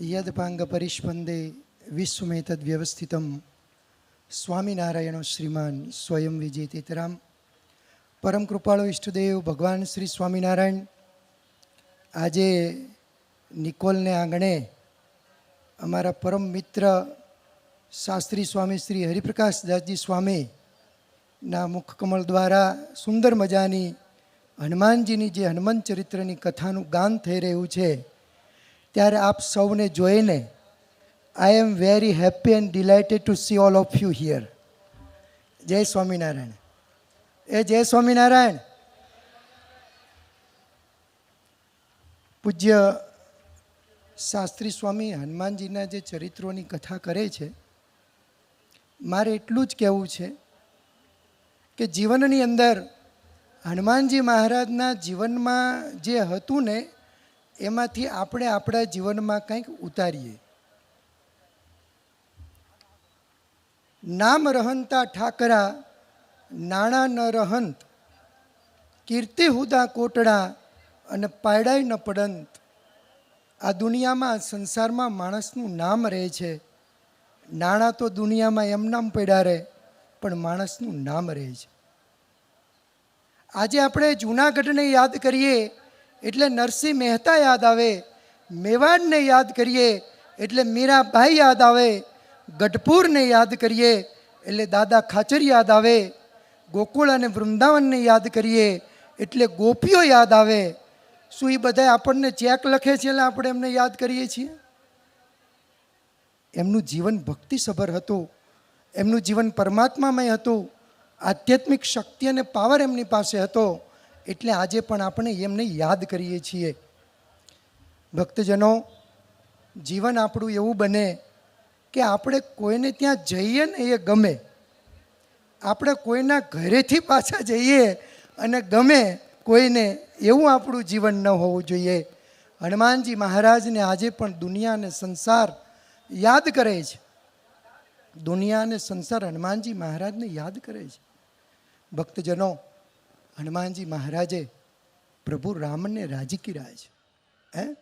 યદપાંગપરિષ્પંદે વિશ્વમેતદ્વ્યવસ્થિતમ સ્વામિનારાયણો શ્રીમાન સ્વયં વિજેતેતરામ પરમ કૃપાળો ઈષ્ટદેવ ભગવાન શ્રી સ્વામિનારાયણ. આજે નિકોલને આંગણે અમારા પરમ મિત્ર શાસ્ત્રી સ્વામી શ્રી હરિપ્રકાશ દાસજી સ્વામીના મુખકમળ દ્વારા સુંદર મજાની હનુમાનજીની જે હનુમાન ચરિત્રની કથાનું ગાન થઈ રહ્યું છે ત્યારે આપ સૌને જોઈને I am very happy and delighted to see all of you here Jai Swaminarayan. એ જય સ્વામિનારાયણ. પૂજ્ય શાસ્ત્રી સ્વામી હનુમાનજીના જે ચરિત્રોની કથા કરે છે, મારે એટલું જ કહેવું છે કે જીવનની અંદર હનુમાનજી મહારાજના જીવનમાં જે હતું ને એમાંથી આપણે આપણા જીવનમાં કંઈક ઉતારીએ. નામ રહંતા ઠાકરા, નાણાં ન રહંત, કીર્તિ હુદા કોટડા અને પાયડાય ન પડંત. આ દુનિયામાં, સંસારમાં માણસનું નામ રહે છે. નાણાં તો દુનિયામાં એમ નામ પડ્યા રહે, પણ માણસનું નામ રહે છે. આજે આપણે જૂનાગઢને યાદ કરીએ એટલે નરસિંહ મહેતા યાદ આવે, મેવાડને યાદ કરીએ, એટલે મીરાભાઈ યાદ આવે, ગઢપુરને યાદ કરીએ, એટલે દાદા ખાચર યાદ આવે, ગોકુળ અને વૃંદાવનને યાદ કરીએ, એટલે ગોપીઓ યાદ આવે. શું એ બધા આપણને ચેક લખે છે એટલે આપણે એમને યાદ કરીએ છીએ? એમનું જીવન ભક્તિસભર હતું. એમનું જીવન પરમાત્મામય હતું. આધ્યાત્મિક શક્તિ અને પાવર એમની પાસે હતો. એટલે આજે પણ આપણે એમને યાદ કરીએ છીએ. ભક્તજનો, જીવન આપણું એવું બને કે આપણે કોઈને ત્યાં જઈએ ને એ ગમે. આપણે કોઈના ઘરેથી પાછા જઈએ અને ગમે કોઈને એવું આપણું જીવન ન હોવું જોઈએ. હનુમાનજી મહારાજને આજે પણ દુનિયા અને સંસાર યાદ કરે છે. દુનિયા અને સંસાર હનુમાનજી મહારાજને યાદ કરે છે. ભક્તજનો હનુમાનજી મહારાજે પ્રભુ રામને રાજી કર્યા છે. હે?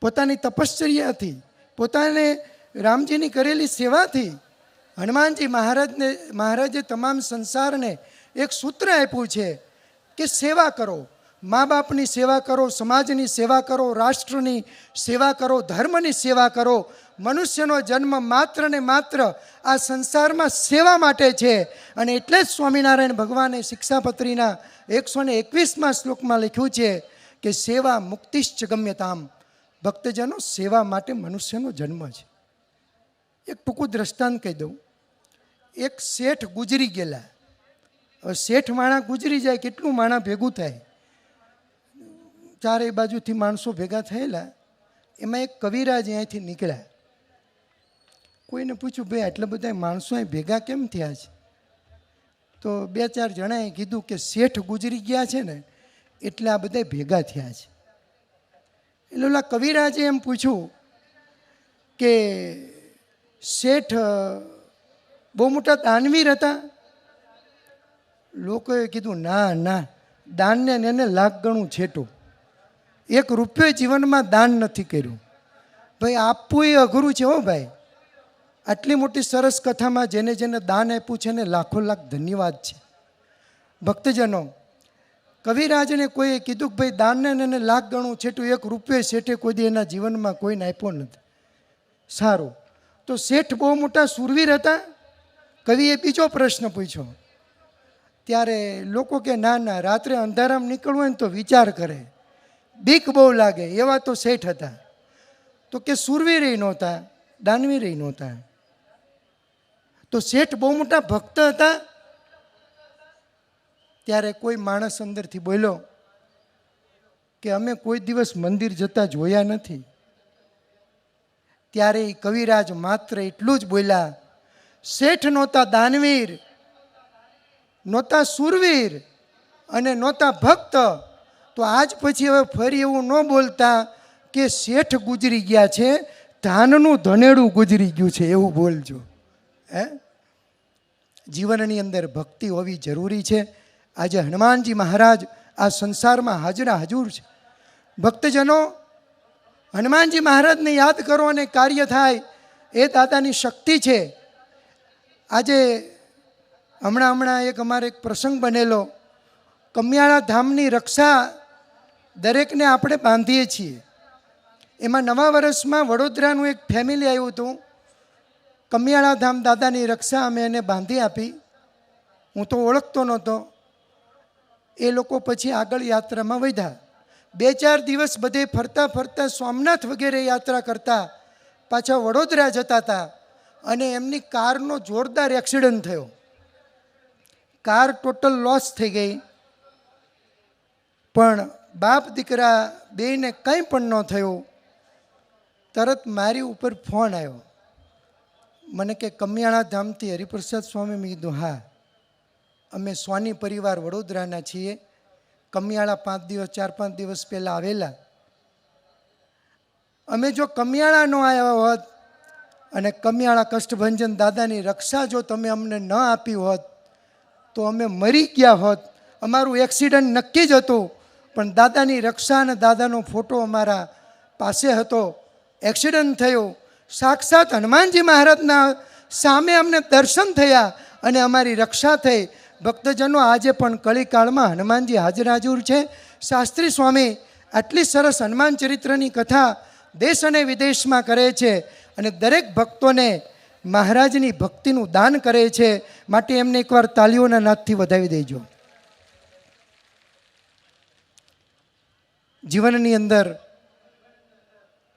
પોતાની તપશ્ચર્યાથી પોતાને રામજીની કરેલી સેવાથી હનુમાનજી મહારાજને, મહારાજે તમામ સંસારને એક સૂત્ર આપ્યું છે કે સેવા કરો. મા બાપની સેવા કરો, સમાજની સેવા કરો, રાષ્ટ્રની સેવા કરો, ધર્મની સેવા કરો. મનુષ્યનો જન્મ માત્ર ને માત્ર આ સંસારમાં સેવા માટે છે. અને એટલે જ સ્વામિનારાયણ ભગવાને શિક્ષાપત્રીના એકસો ને એકવીસમાં શ્લોકમાં લખ્યું છે કે સેવા મુક્તિશ્ચ ગમ્યતામ. ભક્તજનો સેવા માટે મનુષ્યનો જન્મ છે. એક ટૂંકું દ્રષ્ટાંત કહી દઉં. એક શેઠ ગુજરી ગયેલા. હવે શેઠ માણા ગુજરી જાય, કેટલું માણા ભેગું થાય? ચારે બાજુથી માણસો ભેગા થયેલા, એમાં એક કવિરાજ અહીંયાથી નીકળ્યા. કોઈને પૂછ્યું, ભાઈ, આટલા બધા માણસો અહીં ભેગા કેમ થયા છે? તો બે ચાર જણાએ કીધું કે, શેઠ ગુજરી ગયા છે ને, એટલે આ બધા ભેગા થયા છે. એટલે ઓલા કવિરાજે એમ પૂછ્યું કે, શેઠ બહુ મોટા દાનવીર હતા? લોકોએ કીધું, ના ના, દાનને એને લાખ ગણું છેટું. એક રૂપિયો જીવનમાં દાન નથી કર્યું. ભાઈ, આપવું એ અઘરું છે હો ભાઈ. આટલી મોટી સરસ કથામાં જેને જેને દાન આપ્યું છે ને લાખો લાખ ધન્યવાદ છે. ભક્તજનો, કવિરાજને કોઈએ કીધું કે ભાઈ, દાનને એને લાખ ગણું છેટું એક રૂપિયો શેઠે કોઈ દી એના જીવનમાં કોઈને આપ્યો નથી. સારું. તો શેઠ બહુ મોટા સુરવીર હતા? કવિએ બીજો પ્રશ્ન પૂછ્યો. ત્યારે લોકો કે, ના ના, રાત્રે અંધારામાં નીકળવું હોય ને તો વિચાર કરે. બીક બહુ લાગે, એવા તો શેઠ હતા. તો કે સુરવીર નહોતા દાનવીર નહોતા. તો શેઠ બહુ મોટા ભક્ત હતા. ત્યારે કોઈ માણસ અંદરથી બોલ્યો કે અમે કોઈ દિવસ મંદિર જતા જોયા નથી. ત્યારે એ કવિરાજ માત્ર એટલું જ બોલ્યા, શેઠ નહોતા દાનવીર, નહોતા સુરવીર અને નહોતા ભક્ત. તો આજ પછી હવે ફરી એવું ન બોલતા કે શેઠ ગુજરી ગયા છે, ધાનનું ધનેડું ગુજરી ગયું છે, એવું બોલજો. હે? જીવનની અંદર ભક્તિ હોવી જરૂરી છે. આજે હનુમાનજી મહારાજ આ સંસારમાં હાજરા હજુર છે. ભક્તજનો, હનુમાનજી મહારાજને યાદ કરો અને કાર્ય થાય. એ દાદાની શક્તિ છે. આજે હમણાં હમણાં એક અમારે એક પ્રસંગ બનેલો. કમિયાળા ધામની રક્ષા દરેકને આપણે બાંધીએ છીએ. એમાં નવા વર્ષમાં વડોદરાનું એક ફેમિલી આવ્યું હતું. કમિયાળા ધામ દાદાની રક્ષા અમે એને બાંધી આપી. હું તો ઓળખતો નહોતો. એ લોકો પછી આગળ યાત્રામાં વધ્યા. બે ચાર દિવસ બધે ફરતા ફરતા સોમનાથ વગેરે યાત્રા કરતા પાછા વડોદરા જતા હતા અને એમની કારનો જોરદાર એક્સિડન્ટ થયો. કાર ટોટલ લોસ થઈ ગઈ. પણ બાપ દીકરા બેયને કંઈ પણ ન થયું, તરત મારી ઉપર ફોન આવ્યો. મને કે, કમિયાળા ધામથી હરિપ્રસાદ સ્વામી મેં કીધું, હા, અમે સ્વાની પરિવાર વડોદરાના છીએ. કમિયાળા પાંચ દિવસ, ચાર પાંચ દિવસ પહેલાં આવેલા. અમે જો કમિયાળા ન આવ્યા હોત અને કમિયાળા કષ્ટભંજન દાદાની રક્ષા જો તમે અમને ન આપી હોત, તો અમે મરી ગયા હોત. અમારું એક્સિડન્ટ નક્કી જ હતું. પણ દાદાની રક્ષા અને દાદાનો ફોટો અમારા પાસે હતો. એક્સિડન્ટ થયો. સાક્ષાત હનુમાનજી મહારાજના સામે અમને દર્શન થયા અને અમારી રક્ષા થઈ. ભક્તજનો આજે પણ કળીકાળમાં હનુમાનજી હાજર હાજર છે. શાસ્ત્રી સ્વામી આટલી સરસ હનુમાન ચરિત્રની કથા દેશ અને વિદેશમાં કરે છે અને દરેક ભક્તોને મહારાજની ભક્તિનું દાન કરે છે. માટે એમને એકવાર તાલીઓના નાદથી વધાવી દેજો. જીવનની અંદર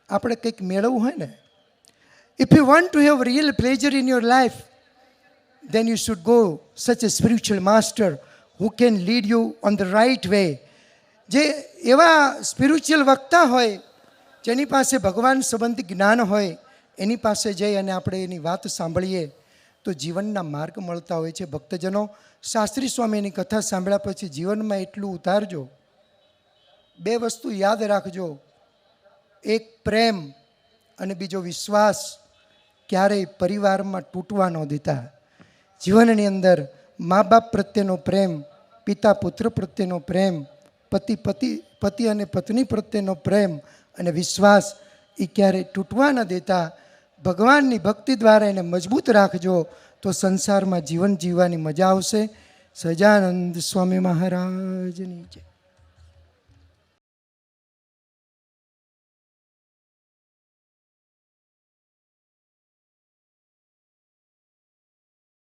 આપણે કંઈક મેળવવું હોય ને if you want to have real pleasure in your life then you should go such a spiritual master who can lead you on the right way. જે એવા સ્પિરિચ્યુઅલ વક્તા હોય, જેની પાસે ભગવાન સંબંધી જ્ઞાન હોય, એની પાસે જઈ અને આપણે એની વાત સાંભળીએ, તો જીવનના માર્ગ મળતા હોય છે. ભક્તજનો, શાસ્ત્રી સ્વામીની કથા સાંભળ્યા પછી જીવનમાં એટલું ઉતારજો. બે વસ્તુ યાદ રાખજો. એક પ્રેમ અને બીજો વિશ્વાસ ક્યારેય પરિવારમાં તૂટવા ન દેતા. જીવનની અંદર મા બાપ પ્રત્યેનો પ્રેમ પિતા પુત્ર પ્રત્યેનો પ્રેમ, પતિ પતિ પતિ અને પત્ની પ્રત્યેનો પ્રેમ અને વિશ્વાસ એ ક્યારેય તૂટવા ન દેતા. ભગવાનની ભક્તિ દ્વારા એને મજબૂત રાખજો તો સંસારમાં જીવન જીવવાની મજા આવશે. સજાનંદ સ્વામી મહારાજની જય.